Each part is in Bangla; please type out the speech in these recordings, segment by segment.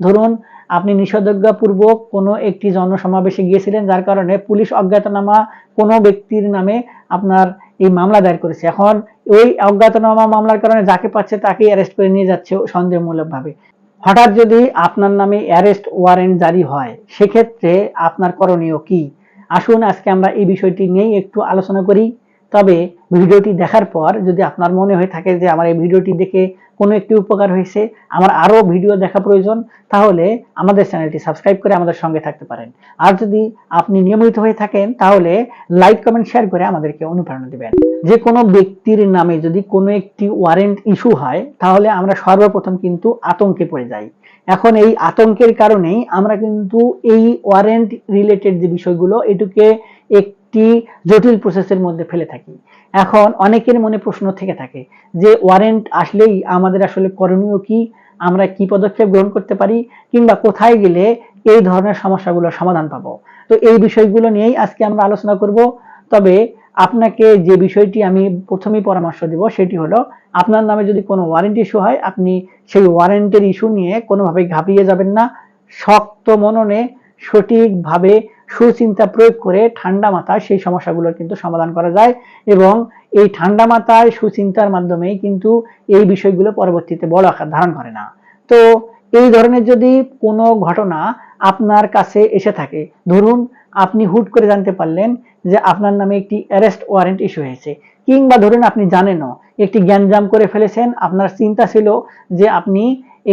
ধরুন, আপনি নিষেধাজ্ঞাপূর্বক কোনো একটি জনসমাবেশে গিয়েছিলেন, যার কারণে পুলিশ অজ্ঞাতনামা কোনো ব্যক্তির নামে আপনার এই মামলা দায়ের করেছে। এখন ওই অজ্ঞাতনামা মামলার কারণে যাকে পাচ্ছে তাকেই অ্যারেস্ট করে নিয়ে যাচ্ছে সন্দেহমূলকভাবে। হঠাৎ যদি আপনার নামে অ্যারেস্ট ওয়ারেন্ট জারি হয়, সেক্ষেত্রে আপনার করণীয় কি? আসুন আজকে আমরা এই বিষয়টি নিয়েই একটু আলোচনা করি। তবে ভিডিওটি দেখার পর যদি আপনার মনে হয়ে থাকে যে আমার এই ভিডিওটি দেখে কোনো একটি উপকার হয়েছে, আমার আরও ভিডিও দেখা প্রয়োজন, তাহলে আমাদের চ্যানেলটি সাবস্ক্রাইব করে আমাদের সঙ্গে থাকতে পারেন। আর যদি আপনি নিয়মিত হয়ে থাকেন, তাহলে লাইক, কমেন্ট, শেয়ার করে আমাদেরকে অনুপ্রেরণা দিবেন। যে কোনো ব্যক্তির নামে যদি কোনো একটি ওয়ারেন্ট ইস্যু হয়, তাহলে আমরা সর্বপ্রথম কিন্তু আতঙ্কে পড়ে যাই। এখন এই আতঙ্কের কারণেই আমরা কিন্তু এই ওয়ারেন্ট রিলেটেড যে বিষয়গুলো, এটুকে একটি জটিল প্রসেসের মধ্যে ফেলে থাকি। এখন অনেকের মনে প্রশ্ন থেকে থাকে যে ওয়ারেন্ট আসলেই আমাদের আসলে করণীয় কি? আমরা কি পদক্ষেপ গ্রহণ করতে পারি? কিংবা কোথায় গেলে এই ধরনের সমস্যাগুলোর সমাধান পাবো? তো এই বিষয়গুলো নিয়েই আজকে আমরা আলোচনা করব। তবে আপনাকে যে বিষয়টি আমি প্রথমেই পরামর্শ দিব সেটি হলো, আপনার নামে যদি কোনো ওয়ারেন্ট ইস্যু হয়, আপনি সেই ওয়ারেন্টের ইস্যু নিয়ে কোনোভাবে ঘাবড়িয়ে যাবেন না। শক্ত মননে সঠিকভাবে সুচিন্তা প্রয়োগ করে ঠান্ডা মাথায় সেই সমস্যাগুলোর কিন্তু সমাধান করা যায় এবং এই ঠান্ডা মাথায় সুচিন্তার মাধ্যমেই কিন্তু এই বিষয়গুলো পরবর্তীতে বড় আকার ধারণ করে না। তো এই ধরনের যদি কোনো ঘটনা আপনার কাছে এসে থাকে, ধরুন আপনি হুট করে জানতে পারলেন যে আপনার নামে একটি অ্যারেস্ট ওয়ারেন্ট ইস্যু হয়েছে, কিংবা ধরুন আপনি জানেনও একটি গ্যাঞ্জাম করে ফেলেছেন, আপনার চিন্তা ছিল যে আপনি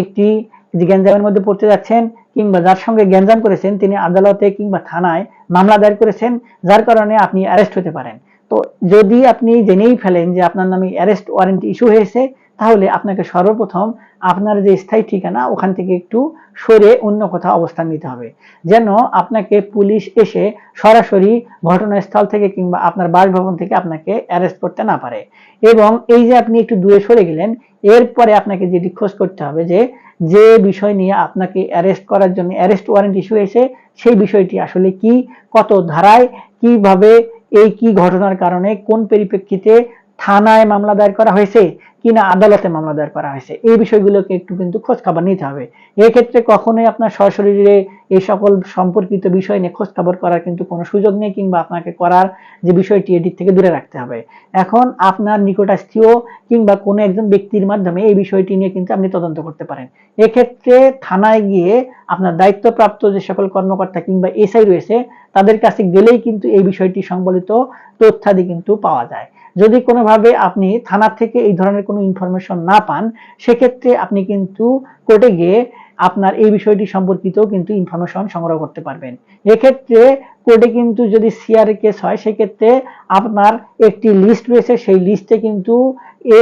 একটি যে গ্যাঞ্জামের মধ্যে পড়তে যাচ্ছেন কিংবা যার সঙ্গে গ্যাঞ্জাম করেছেন, তিনি আদালতে কিংবা থানায় মামলা দায়ের করেছেন, যার কারণে আপনি অ্যারেস্ট হতে পারেন। তো যদি আপনি জেনেই ফেলেন যে আপনার নামে অ্যারেস্ট ওয়ারেন্ট ইস্যু হয়েছে তাহলে আপনাকে সর্বপ্রথম আপনার যে স্থায়ী ঠিকানা, ওখান থেকে একটু সরে অন্য কোথাও অবস্থান নিতে হবে। যেন আপনাকে পুলিশ এসে সরাসরি ঘটনাস্থল থেকে কিংবা আপনার বাসভবন থেকে আপনাকে অ্যারেস্ট করতে না পারে। এবং এই যে আপনি একটু দূরে সরে গেলেন, এরপরে আপনাকে যেটি খোঁজ করতে হবে যে যে বিষয় নিয়ে আপনাকে অ্যারেস্ট করার জন্য অ্যারেস্ট ওয়ারেন্ট ইস্যু হয়েছে সেই বিষয়টি আসলে কি, কত ধারায়, কীভাবে, এই কি ঘটনার কারণে, কোন পরিপ্রেক্ষিতে থানায় মামলা দায়ের করা হয়েছে কিনা আদালতে মামলা দায়ের করা হয়েছে, এই বিষয়গুলোকে একটু কিন্তু খোঁজ খবর নিতে হবে। এক্ষেত্রে কখনোই আপনার সশরীরে এই সকল সম্পর্কিত বিষয় নিয়ে খোঁজ খবর করার কিন্তু কোনো সুযোগ নেই কিংবা আপনাকে করার যে বিষয়টি এটির থেকে দূরে রাখতে হবে। এখন আপনার নিকটাস্থীয় কিংবা কোনো একজন ব্যক্তির মাধ্যমে এই বিষয়টি নিয়ে কিন্তু আপনি তদন্ত করতে পারেন। এক্ষেত্রে থানায় গিয়ে আপনার দায়িত্বপ্রাপ্ত যে সকল কর্মকর্তা কিংবা এসআই রয়েছে, তাদের কাছে গেলেই কিন্তু এই বিষয়টি সংবলিত তথ্যাদি কিন্তু পাওয়া যায়। যদি কোনোভাবে আপনি থানা থেকে এই ধরনের কোনো ইনফরমেশন না পান, সেক্ষেত্রে আপনি কিন্তু কোর্টে গিয়ে আপনার এই বিষয়টি সম্পর্কিত কিন্তু ইনফরমেশন সংগ্রহ করতে পারবেন। এক্ষেত্রে কোর্টে কিন্তু যদি সিআর কেস হয়, সেক্ষেত্রে আপনার একটি লিস্ট রয়েছে। সেই লিস্টে কিন্তু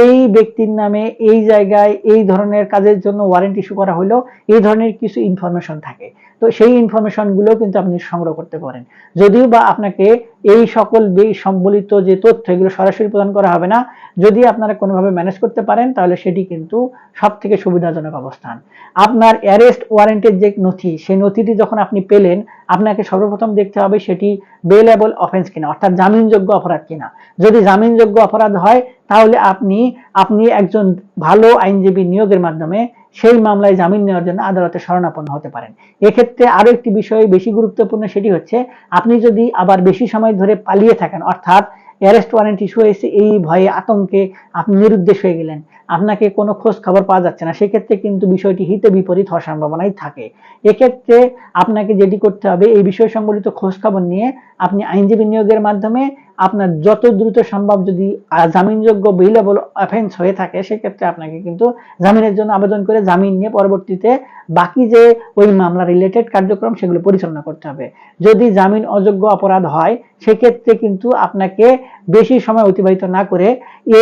এই ব্যক্তির নামে এই জায়গায় এই ধরনের কাজের জন্য ওয়ারেন্ট ইস্যু করা হলো এই ধরনের কিছু ইনফরমেশন থাকে। তো সেই ইনফরমেশনগুলো কিন্তু আপনি সংগ্রহ করতে পারেন। যদিও বা আপনাকে এই সকল সম্বলিত যে তথ্য, এগুলো সরাসরি প্রদান করা হবে না। যদি আপনারা কোনোভাবে ম্যানেজ করতে পারেন, তাহলে সেটি কিন্তু সব থেকে সুবিধাজনক অবস্থান। আপনার অ্যারেস্ট ওয়ারেন্টের যে নথি, সেই নথিটি যখন আপনি পেলেন, আপনাকে সর্বপ্রথম দেখতে হবে সেটি বেলেবল অফেন্স কিনা, অর্থাৎ জামিনযোগ্য অপরাধ কিনা। যদি জামিনযোগ্য অপরাধ হয়, তাহলে আপনি আপনি একজন ভালো আইনজীবী নিয়োগের মাধ্যমে সেই মামলায় জামিন নেওয়ার জন্য আদালতে শরণাপন্ন হতে পারেন। এক্ষেত্রে আরও একটি বিষয় বেশি গুরুত্বপূর্ণ সেটি হচ্ছে, আপনি যদি আবার বেশি সময় ধরে পালিয়ে থাকেন, অর্থাৎ অ্যারেস্ট ওয়ারেন্ট ইস্যু হয়েছে, এই ভয়ে আতঙ্কে আপনি নিরুদ্দেশ হয়ে গেলেন, আপনাকে কোনো খোঁজ খবর পাওয়া যাচ্ছে না, সেক্ষেত্রে কিন্তু বিষয়টি হিতে বিপরীত হওয়ার সম্ভাবনাই থাকে। এক্ষেত্রে আপনাকে যেটি করতে হবে, এই বিষয় সম্বলিত খোঁজ খবর নিয়ে আপনি আইনজীবী নিয়োগের মাধ্যমে আপনার যত দ্রুত সম্ভব যদি জামিনযোগ্য বেইলেবল অফেন্স হয়ে থাকে, সেক্ষেত্রে আপনাকে কিন্তু জামিনের জন্য আবেদন করে জামিন নিয়ে পরবর্তীতে বাকি যে ওই মামলা রিলেটেড কার্যক্রম সেগুলো পরিচালনা করতে হবে। যদি জামিন অযোগ্য অপরাধ হয়, সেক্ষেত্রে কিন্তু আপনাকে বেশি সময় অতিবাহিত না করে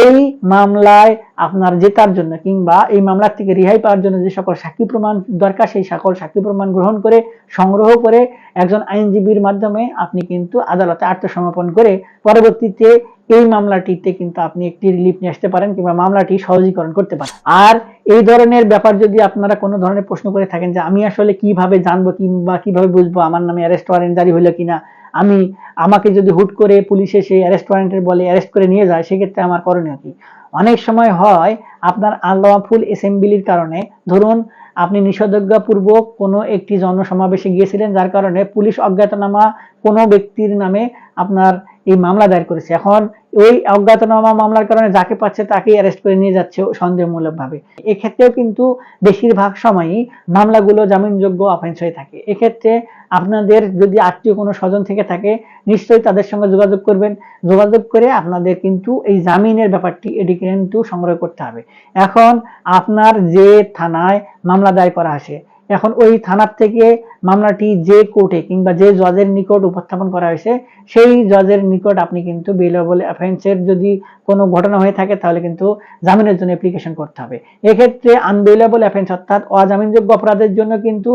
এই মামলায় আপনার জেতার জন্য কিংবা এই মামলার থেকে রেহাই পাওয়ার জন্য যে সকল সাক্ষী প্রমাণ দরকার, সেই সকল সাক্ষী প্রমাণ গ্রহণ করে, সংগ্রহ করে একজন আইনজীবীর মাধ্যমে আপনি কিন্তু আদালতে আত্মসমর্পণ করে পরবর্তীতে এই মামলাটিতে কিন্তু আপনি একটি রিলিফ নিয়ে আসতে পারেন কিংবা মামলাটি সহজীকরণ করতে পারেন। আর এই ধরনের ব্যাপার যদি আপনারা কোনো ধরনের প্রশ্ন করে থাকেন যে আমি আসলে কীভাবে জানব কিংবা কীভাবে বুঝব আমার নামে অ্যারেস্ট ওয়ারেন্ট জারি হলো কিনা, আমি আমাকে যদি হুট করে পুলিশ এসে অ্যারেস্ট ওয়ারেন্টের বলে অ্যারেস্ট করে নিয়ে যায়, সেক্ষেত্রে আমার করণীয় কি? অনেক সময় হয় আপনার আল্লামা ফুল অ্যাসেম্বলির কারণে। ধরুন, আপনি নিষেধাজ্ঞাপূর্বক কোনো একটি জনসমাবেশে গিয়েছিলেন, যার কারণে পুলিশ অজ্ঞাতনামা কোনো ব্যক্তির নামে আপনার এই মামলা দায়ের করেছে। এখন ওই অজ্ঞাতনামা মামলার কারণে যাকে পাচ্ছে তাকেই অ্যারেস্ট করে নিয়ে যাচ্ছে সন্দেহমূলক ভাবে এক্ষেত্রেও কিন্তু বেশিরভাগ সময়ই মামলাগুলো জামিনযোগ্য অফেন্স হয়ে থাকে। এক্ষেত্রে আপনাদের যদি আত্মীয় কোনো স্বজন থেকে থাকে, নিশ্চয়ই তাদের সঙ্গে যোগাযোগ করবেন। যোগাযোগ করে আপনাদের কিন্তু এই জামিনের ব্যাপারটি এটি কিন্তু সংগ্রহ করতে হবে। এখন আপনার যে থানায় মামলা দায়ের করা আসে, এখন ওই থানার থেকে মামলাটি যে কোর্টে কিংবা যে জজের নিকট উপস্থাপন করা হয়েছে, সেই জজের নিকট আপনি কিন্তু বেলেবল অফেন্সের যদি কোনো ঘটনা হয়ে থাকে, তাহলে কিন্তু জামিনের জন্য অ্যাপ্লিকেশন করতে হবে। এক্ষেত্রে আনবেলেবল অফেন্স অর্থাৎ অজামিনযোগ্য অপরাধের জন্য কিন্তু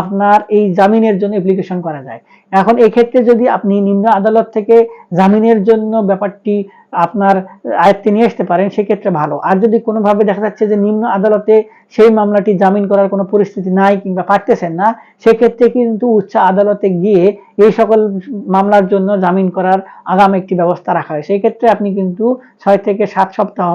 আপনার এই জামিনের জন্য অ্যাপ্লিকেশন করা যায়। এখন এক্ষেত্রে যদি আপনি নিম্ন আদালত থেকে জামিনের জন্য ব্যাপারটি আপনার আয়ত্তে নিয়ে আসতে পারেন, সেক্ষেত্রে ভালো। আর যদি কোনোভাবে দেখা যাচ্ছে যে নিম্ন আদালতে সেই মামলাটি জামিন করার কোনো পরিস্থিতি নাই কিংবা পারতেছেন না, সেক্ষেত্রে কিন্তু উচ্চ আদালতে গিয়ে এই সকল মামলার জন্য জামিন করার আগাম একটি ব্যবস্থা রাখা হয়। সেই ক্ষেত্রে আপনি কিন্তু ছয় থেকে সাত সপ্তাহ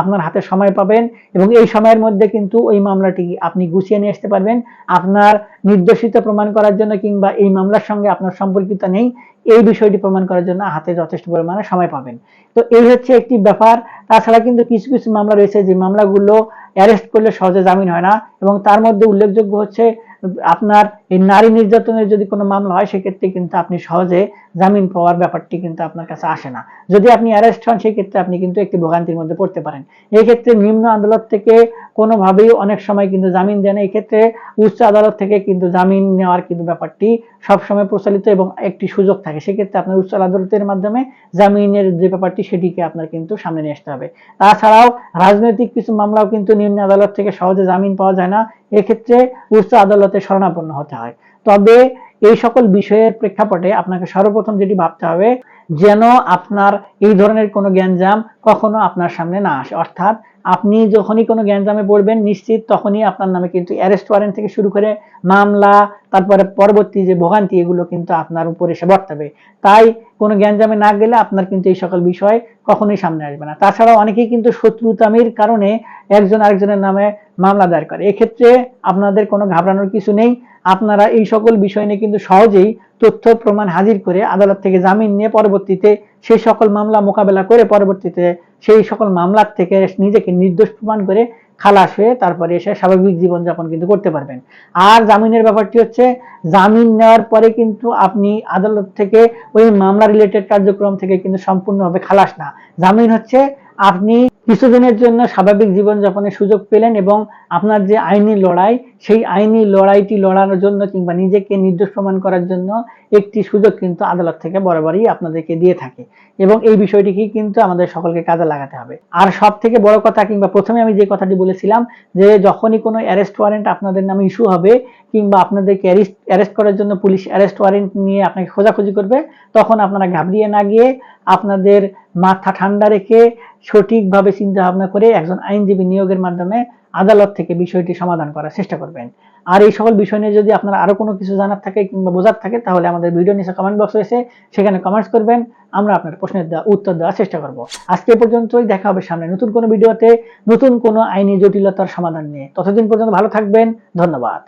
আপনার হাতে সময় পাবেন এবং এই সময়ের মধ্যে কিন্তু ওই মামলাটি আপনি গুছিয়ে নিয়ে আসতে পারবেন। আপনার নির্দোষিত প্রমাণ করার জন্য কিংবা এই মামলার সঙ্গে আপনার সম্পর্কিত নেই, এই বিষয়টি প্রমাণ করার জন্য হাতে যথেষ্ট পরিমাণে সময় পাবেন। তো এই হচ্ছে একটি ব্যাপার। তাছাড়া কিন্তু কিছু কিছু মামলা রয়েছে যে মামলাগুলো অ্যারেস্ট করলে সহজে জামিন হয় না এবং তার মধ্যে উল্লেখযোগ্য হচ্ছে আপনার এই নারী নির্যাতনের যদি কোনো মামলা হয়, সেক্ষেত্রে কিন্তু আপনি সহজে জামিন পাওয়ার ব্যাপারটি কিন্তু আপনার কাছে আসে না। যদি আপনি অ্যারেস্ট হন, সেক্ষেত্রে আপনি কিন্তু একটি ভোগান্তির মধ্যে পড়তে পারেন। এই ক্ষেত্রে নিম্ন আদালত থেকে কোনোভাবেই অনেক সময় কিন্তু জামিন দেন এই ক্ষেত্রে উচ্চ আদালত থেকে কিন্তু জামিন নেওয়ার কিন্তু ব্যাপারটি সবসময় প্রচলিত এবং একটি সুযোগ থাকে। সেক্ষেত্রে আপনার উচ্চ আদালতের মাধ্যমে জামিনের যে ব্যাপারটি সেটিকে আপনার কিন্তু সামনে নিয়ে আসতে হবে। তাছাড়াও রাজনৈতিক কিছু মামলাও কিন্তু নিম্ন আদালত থেকে সহজে জামিন পাওয়া যায় না। এক্ষেত্রে উচ্চ আদালতে শরণাপন্ন হতে হয়। তবে এই সকল বিষয়ের প্রেক্ষাপটে আপনাকে সর্বপ্রথম যেটি ভাবতে হবে যেন আপনার এই ধরনের কোনো জ্ঞানজাম কখনো আপনার সামনে না আসে। অর্থাৎ আপনি যখনই কোনো জ্ঞানজামে পড়বেন, নিশ্চিত তখনই আপনার নামে কিন্তু অ্যারেস্ট ওয়ারেন্ট থেকে শুরু করে মামলা, তারপরে পরবর্তী যে ভোগান্তি, এগুলো কিন্তু আপনার উপর এসে বর্তাবে। তাই কোনো জ্ঞানজামে না গেলে আপনার কিন্তু এই সকল বিষয় কখনোই সামনে আসবে না। তাছাড়া অনেকেই কিন্তু শত্রুতামির কারণে একজন আরেকজনের নামে মামলা দায়ের করে। এক্ষেত্রে আপনাদের কোনো ঘাবড়ানোর কিছু নেই। আপনারা এই সকল বিষয় নিয়ে কিন্তু সহজেই তথ্য প্রমাণ হাজির করে আদালত থেকে জামিন নিয়ে পরবর্তীতে সেই সকল মামলা মোকাবেলা করে পরবর্তীতে সেই সকল মামলার থেকে নিজেকে নির্দোষ প্রমাণ করে খালাস হয়ে তারপরে এসে স্বাভাবিক জীবনযাপন কিন্তু করতে পারবেন। আর জামিনের ব্যাপারটি হচ্ছে, জামিন নেওয়ার পরে কিন্তু আপনি আদালত থেকে ওই মামলা রিলেটেড কার্যক্রম থেকে কিন্তু সম্পূর্ণভাবে খালাস না। জামিন হচ্ছে আপনি কিছুদিনের জন্য স্বাভাবিক জীবনযাপনের সুযোগ পেলেন এবং আপনার যে আইনি লড়াই, সেই আইনি লড়াইটি লড়ানোর জন্য কিংবা নিজেকে নির্দোষ প্রমাণ করার জন্য একটি সুযোগ কিন্তু আদালত থেকে বরাবরই আপনাদেরকে দিয়ে থাকে। এবং এই বিষয়টিকে কিন্তু আমাদের সকলকে কাজে লাগাতে হবে। আর সব থেকে বড় কথা কিংবা প্রথমে আমি যে কথাটি বলেছিলাম, যে যখনই কোনো অ্যারেস্ট ওয়ারেন্ট আপনাদের নামে ইস্যু হবে কিংবা আপনাদেরকে অ্যারেস্ট করার জন্য পুলিশ অ্যারেস্ট ওয়ারেন্ট নিয়ে আপনাকে খোঁজাখুঁজি করবে, তখন আপনারা ঘাবড়িয়ে না গিয়ে আপনাদের মাথা ঠান্ডা রেখে সঠিকভাবে চিন্তা ভাবনা করে একজন আইনজীবী নিয়োগের মাধ্যমে আদালত থেকে বিষয়টি সমাধান করার চেষ্টা করবেন। আর এই সকল বিষয় নিয়ে যদি আপনার আরও কোনো কিছু জানার থাকে কিংবা বোঝার থাকে, তাহলে আমাদের ভিডিও নিচে কমেন্ট বক্স রয়েছে, সেখানে কমেন্টস করবেন। আমরা আপনার প্রশ্নের উত্তর দেওয়ার চেষ্টা করব। আজকে পর্যন্তই, দেখা হবে সামনে নতুন কোনো ভিডিওতে, নতুন কোনো আইনি জটিলতার সমাধান নিয়ে। ততদিন পর্যন্ত ভালো থাকবেন, ধন্যবাদ।